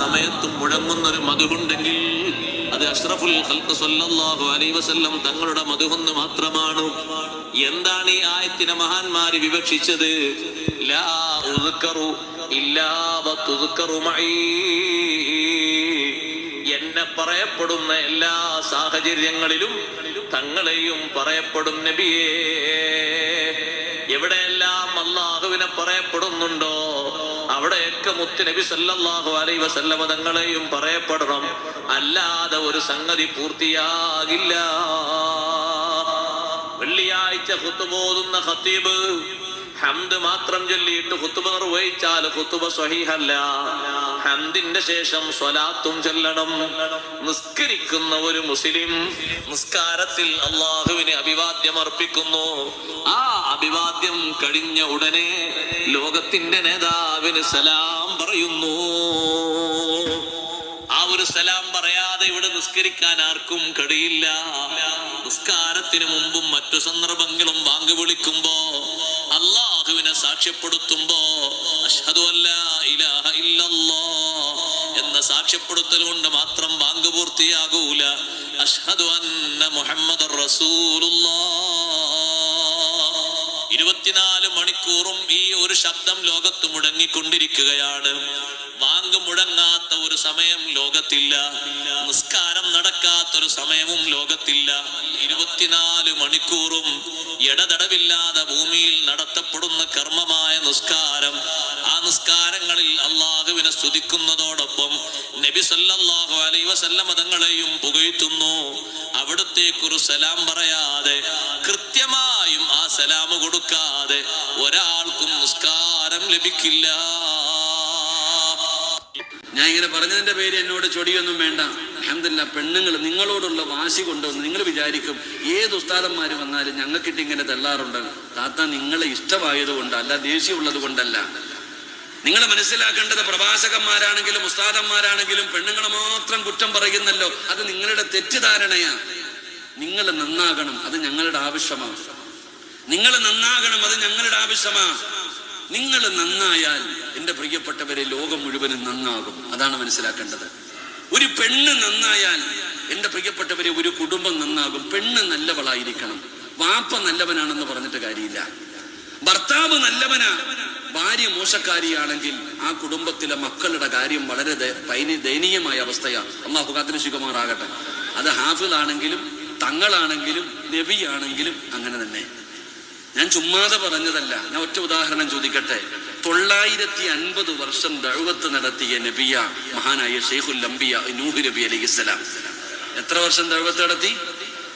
സമയത്തും മുഴങ്ങുന്ന ഒരു മധുകുണ്ടെങ്കിൽ അത് അഷ്റഫുൽ സല്ലല്ലാഹു അലൈഹി വസല്ലം തങ്ങളുടെ മധുഹൊന്ന് മാത്രമാണ്. എന്താണ് ഈ ആയത്തിനെ മഹാന്മാര് വിവക്ഷിച്ചത്? ലാ ഇല്ലാ മഈ. എന്നെ പറയപ്പെടുന്ന എല്ലാ സാഹചര്യങ്ങളിലും തങ്ങളെയും പറയപ്പെടും നബിയേ. എവിടെയെല്ലാം അള്ളാഹുവിനെ പറയപ്പെടുന്നുണ്ടോ? അവിടെയൊക്കെ മുത്ത് നബി സല്ലാഹു അലൈഹി വസല്ലമ തങ്ങളെയും പറയപ്പെടണം. അല്ലാതെ ഒരു സംഗതി പൂർത്തിയാകില്ല. വെള്ളിയാഴ്ച ഖുത്തുബോതുന്ന ഖത്തീബ് ഹംദ് മാത്രം ചൊല്ലിയിട്ട് ഹുത്തുബ നിർവഹിച്ചാൽ ഹുത്തുബ സ്വഹീഹല്ല. ഹംദിന്റെ ശേഷം സ്വലാത്തും ചൊല്ലണം. നിസ്കരിക്കുന്ന ഒരു മുസ്ലിം നിസ്കാരത്തിൽ അള്ളാഹുവിനെ അഭിവാദ്യം അർപ്പിക്കുന്നു. ആ അഭിവാദ്യം കഴിഞ്ഞ ഉടനെ ലോകത്തിന്റെ നേതാവിന് സലാം പറയുന്നു. ആ ഒരു സലാം പറയാതെ ഇവിടെ നിസ്കരിക്കാൻ ആർക്കും കഴിയില്ല നിസ്കാരത്തിന് മുമ്പും മറ്റു സന്ദർഭങ്ങളും വാങ്ങി വിളിക്കുമ്പോ സാക്ഷ്യപ്പെടുത്തുമ്പോ എന്ന സാക്ഷ്യപ്പെടുത്തൽ കൊണ്ട് മാത്രം വാങ്ക് പൂർത്തിയാകൂല. മുഹമ്മദ് ഇരുപത്തിനാല് മണിക്കൂറും ഈ ഒരു ശബ്ദം ലോകത്ത് മുടങ്ങിക്കൊണ്ടിരിക്കുകയാണ് വാങ്ക് മുടങ്ങാത്ത ഒരു സമയം ലോകത്തില്ല. ഒരു സമയവും ലോകത്തില്ല. ഇരുപത്തിനാല് മണിക്കൂറും ഇടതടവില്ലാതെ ഭൂമിയിൽ നടത്തപ്പെടുന്ന കർമ്മമായ നിസ്കാരം. ആ നിസ്കാരങ്ങളിൽ അള്ളാഹുവിനെ സ്തുതിക്കുന്നതോടൊപ്പം നബി സല്ലാഹു അലൈ വസല്ലമ തങ്ങളെയും പുകഴ്ത്തുന്നു. അവിടത്തേക്കൊരു സലാം പറയാതെ കൃത്യമായും ആ സലാം കൊടുക്കാതെ ഒരാൾക്കും നിസ്കാരം ലഭിക്കില്ല. ഞാൻ ഇങ്ങനെ പറഞ്ഞതിന്റെ പേര് എന്നോട് ചൊടിയൊന്നും വേണ്ട. അഹമ്മദില്ല പെണ്ണുങ്ങൾ നിങ്ങളോടുള്ള വാശി കൊണ്ടുവന്ന് നിങ്ങൾ വിചാരിക്കും ഏത് ഉസ്താദന്മാർ വന്നാലും ഞങ്ങൾക്കിട്ട് ഇങ്ങനെ തെല്ലാറുണ്ട്. താത്ത നിങ്ങളെ ഇഷ്ടമായത് കൊണ്ടല്ല ദേഷ്യമുള്ളത് കൊണ്ടല്ല. നിങ്ങൾ മനസ്സിലാക്കേണ്ടത് പ്രഭാഷകന്മാരാണെങ്കിലും ഉസ്താദന്മാരാണെങ്കിലും പെണ്ണുങ്ങൾ മാത്രം കുറ്റം പറയുന്നല്ലോ അത് നിങ്ങളുടെ തെറ്റിദ്ധാരണയാണ് നിങ്ങൾ നന്നാകണം അത് ഞങ്ങളുടെ ആവശ്യമാണ് നിങ്ങൾ നന്നാകണം അത് ഞങ്ങളുടെ ആവശ്യമാണ് നിങ്ങൾ നന്നായാൽ എന്റെ പ്രിയപ്പെട്ടവരെ ലോകം മുഴുവനും നന്നാകും. അതാണ് മനസ്സിലാക്കേണ്ടത്. ഒരു പെണ്ണ് നന്നായാൽ എന്റെ പ്രിയപ്പെട്ടവരെ ഒരു കുടുംബം നന്നാകും. പെണ്ണ് നല്ലവളായിരിക്കണം. വാപ്പ നല്ലവനാണെന്ന് പറഞ്ഞിട്ട് കാര്യമില്ല. ഭർത്താവ് നല്ലവനാ. ഭാര്യ മോശക്കാരിയാണെങ്കിൽ ആ കുടുംബത്തിലെ മക്കളുടെ കാര്യം വളരെ ദയനീയമായ അവസ്ഥയാണ് അള്ളാഹു കാത്തിരശികുമാറാകട്ടെ അത് ഹാഫിളാണെങ്കിലും തങ്ങളാണെങ്കിലും നബിയാണെങ്കിലും അങ്ങനെ തന്നെ. ഞാൻ ചുമ്മാതെ പറഞ്ഞതല്ല. ഞാൻ ഒറ്റ ഉദാഹരണം ചോദിക്കട്ടെ. തൊള്ളായിരത്തി അൻപത് വർഷം ദഴുവത്ത് നടത്തിയ നബിയ മഹാനായ ഷെയ്ഖുൽ അംബിയ നൂഹ് നബി അലൈഹിസ്സലാം എത്ര വർഷം ദഴുവത്ത് നടത്തി?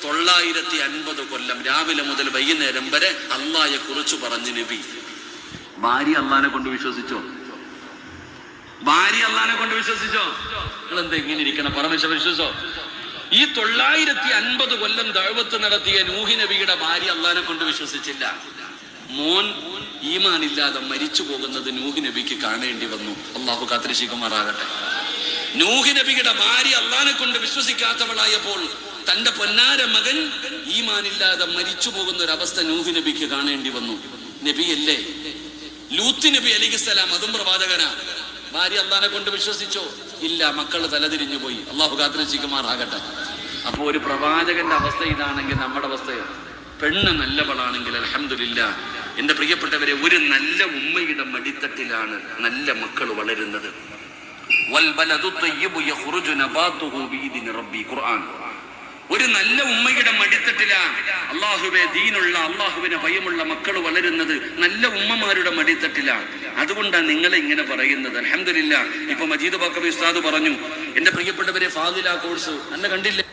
തൊള്ളായിരത്തി അൻപത് കൊല്ലം രാവിലെ മുതൽ വൈകുന്നേരം വരെ അള്ളായെ കുറിച്ച് പറഞ്ഞു നബി. ഭാര്യ അള്ളാനെ കൊണ്ട് വിശ്വസിച്ചോ? ഭാര്യ അള്ളാനെ കൊണ്ട് വിശ്വസിച്ചോ? നിങ്ങൾ എന്താ ഇങ്ങനെ ഇരിക്കണം? പരമേശ്വര വിശ്വസിച്ചോ? ഈ തൊള്ളായിരത്തി അൻപത് കൊല്ലം ദൈവത്ത് നടത്തിയ നൂഹി നബിയുടെ ഭാര്യ അള്ളാനെ കൊണ്ട് വിശ്വസിച്ചില്ല. മോൻ ഈമാനില്ലാതെ മരിച്ചു പോകുന്നത് നൂഹി നബിക്ക് കാണേണ്ടി വന്നു. അള്ളാഹു കാത്തിരിശിക്കുമാറാകട്ടെ നൂഹി നബിയുടെ ഭാര്യ അള്ളാനെ കൊണ്ട് വിശ്വസിക്കാത്തവളായപ്പോൾ തന്റെ പൊന്നാര മകൻ ഈമാനില്ലാതെ മരിച്ചു പോകുന്ന ഒരു അവസ്ഥ നൂഹി നബിക്ക് കാണേണ്ടി വന്നു. നബിയല്ലേ? ലൂത്ത് നബി അലിഖിസ്സലാം അതും പ്രവാചകനാ. ഭാര്യ അള്ളാനെ കൊണ്ട് വിശ്വസിച്ചോ? ഇല്ല മക്കൾ തലതിരിഞ്ഞു പോയി. അള്ളാഹു കാത്തിരക്ഷിക്കുമാറാകട്ടെ. അപ്പൊ ഒരു പ്രവാചകന്റെ അവസ്ഥ ഇതാണെങ്കിൽ നമ്മുടെ അവസ്ഥയാണ് പെണ്ണ് നല്ലവളാണെങ്കിൽ അലഹമില്ല എന്റെ പ്രിയപ്പെട്ടവരെ ഒരു നല്ല ഉമ്മയുടെ മടിത്തട്ടിലാണ് നല്ല മക്കൾ വളരുന്നത്. ഖുർആൻ. ഒരു നല്ല ഉമ്മയുടെ മടിത്തട്ടിലാണ് അള്ളാഹുവെ ദീനുള്ള അള്ളാഹുവിനെ ഭയമുള്ള മക്കൾ വളരുന്നത് നല്ല ഉമ്മമാരുടെ മടിത്തട്ടിലാണ് അതുകൊണ്ടാണ് നിങ്ങളെ ഇങ്ങനെ പറയുന്നത്. അലഹമില്ല ഇപ്പൊ മജീദ് ബക്കബി ഉസ്താദ് പറഞ്ഞു എന്റെ പ്രിയപ്പെട്ടവരെ ഫാദില കോഴ്സ് എന്നെ കണ്ടില്ലേ?